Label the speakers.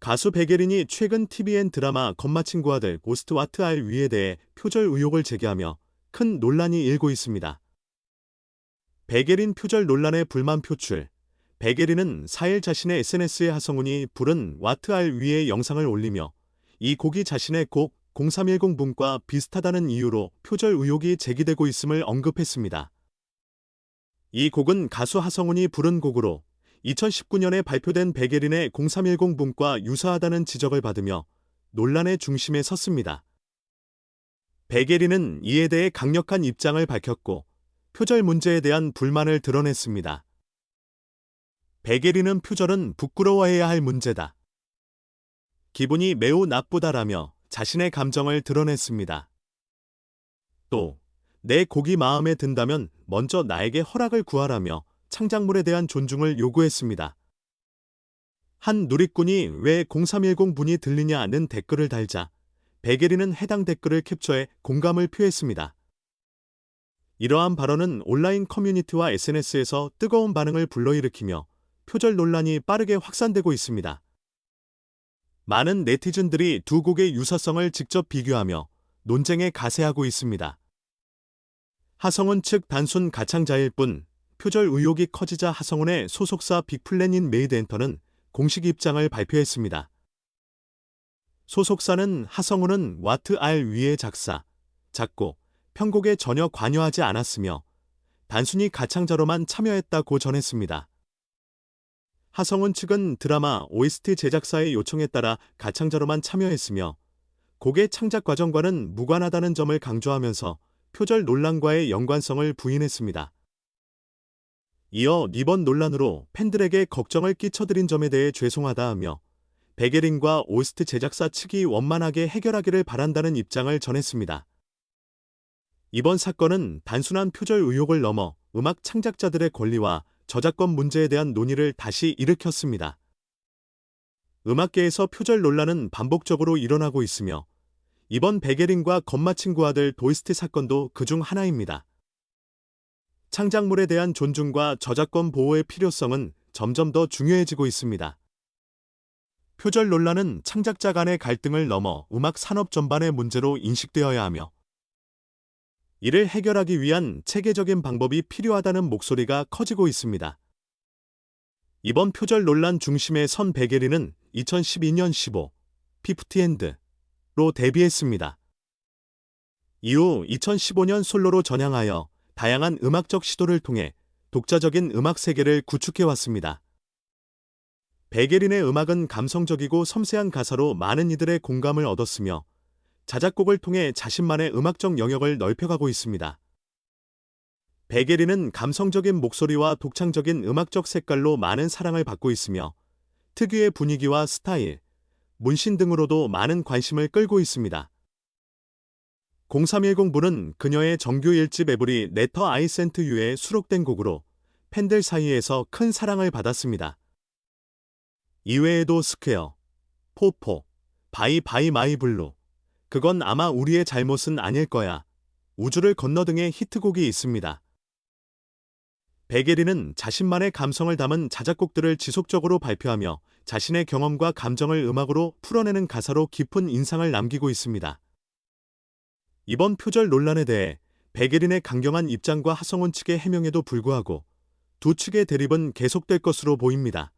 Speaker 1: 가수 백예린이 최근 TVN 드라마 건마친구 아들 고스트 와트 알 위에 대해 표절 의혹을 제기하며 큰 논란이 일고 있습니다. 백예린 표절 논란의 불만 표출. 백예린은 4일 자신의 SNS에 하성운이 부른 와트 알 위에 영상을 올리며 이 곡이 자신의 곡 0310 분과 비슷하다는 이유로 표절 의혹이 제기되고 있음을 언급했습니다. 이 곡은 가수 하성운이 부른 곡으로 2019년에 발표된 백예린의 0310 분과 유사하다는 지적을 받으며 논란의 중심에 섰습니다. 백예린은 이에 대해 강력한 입장을 밝혔고 표절 문제에 대한 불만을 드러냈습니다. 백예린은 표절은 부끄러워해야 할 문제다. 기분이 매우 나쁘다라며 자신의 감정을 드러냈습니다. 또, 내 곡이 마음에 든다면 먼저 나에게 허락을 구하라며 창작물에 대한 존중을 요구했습니다. 한 누리꾼이 왜 0310 분이 들리냐는 댓글을 달자 백예린은 해당 댓글을 캡처해 공감을 표했습니다. 이러한 발언은 온라인 커뮤니티와 SNS에서 뜨거운 반응을 불러일으키며 표절 논란이 빠르게 확산되고 있습니다. 많은 네티즌들이 두 곡의 유사성을 직접 비교하며 논쟁에 가세하고 있습니다. 하성운 측 단순 가창자일 뿐 표절 의혹이 커지자 하성운의 소속사 빅플랜인 메이드엔터는 공식 입장을 발표했습니다. 소속사는 하성운은 와트 알 위의 작사, 작곡, 편곡에 전혀 관여하지 않았으며 단순히 가창자로만 참여했다고 전했습니다. 하성운 측은 드라마 OST 제작사의 요청에 따라 가창자로만 참여했으며 곡의 창작 과정과는 무관하다는 점을 강조하면서 표절 논란과의 연관성을 부인했습니다. 이어 이번 논란으로 팬들에게 걱정을 끼쳐드린 점에 대해 죄송하다 하며 베게린과 오스트 제작사 측이 원만하게 해결하기를 바란다는 입장을 전했습니다. 이번 사건은 단순한 표절 의혹을 넘어 음악 창작자들의 권리와 저작권 문제에 대한 논의를 다시 일으켰습니다. 음악계에서 표절 논란은 반복적으로 일어나고 있으며 이번 베게린과 건마 친구 아들 도이스트 사건도 그중 하나입니다. 창작물에 대한 존중과 저작권 보호의 필요성은 점점 더 중요해지고 있습니다. 표절 논란은 창작자 간의 갈등을 넘어 음악 산업 전반의 문제로 인식되어야 하며 이를 해결하기 위한 체계적인 방법이 필요하다는 목소리가 커지고 있습니다. 이번 표절 논란 중심의 선 베게리는 2012년 15, 피프티핸드로 데뷔했습니다. 이후 2015년 솔로로 전향하여 다양한 음악적 시도를 통해 독자적인 음악 세계를 구축해 왔습니다. 베게린의 음악은 감성적이고 섬세한 가사로 많은 이들의 공감을 얻었으며 자작곡을 통해 자신만의 음악적 영역을 넓혀가고 있습니다. 베게린은 감성적인 목소리와 독창적인 음악적 색깔로 많은 사랑을 받고 있으며 특유의 분위기와 스타일, 문신 등으로도 많은 관심을 끌고 있습니다. 0310부는 그녀의 정규 1집 에브리 레터 아이 센트 유에 수록된 곡으로 팬들 사이에서 큰 사랑을 받았습니다. 이외에도 스퀘어, 포포, 바이 바이 마이 블루, 그건 아마 우리의 잘못은 아닐 거야, 우주를 건너 등의 히트곡이 있습니다. 베게리는 자신만의 감성을 담은 자작곡들을 지속적으로 발표하며 자신의 경험과 감정을 음악으로 풀어내는 가사로 깊은 인상을 남기고 있습니다. 이번 표절 논란에 대해 백예린의 강경한 입장과 하성운 측의 해명에도 불구하고 두 측의 대립은 계속될 것으로 보입니다.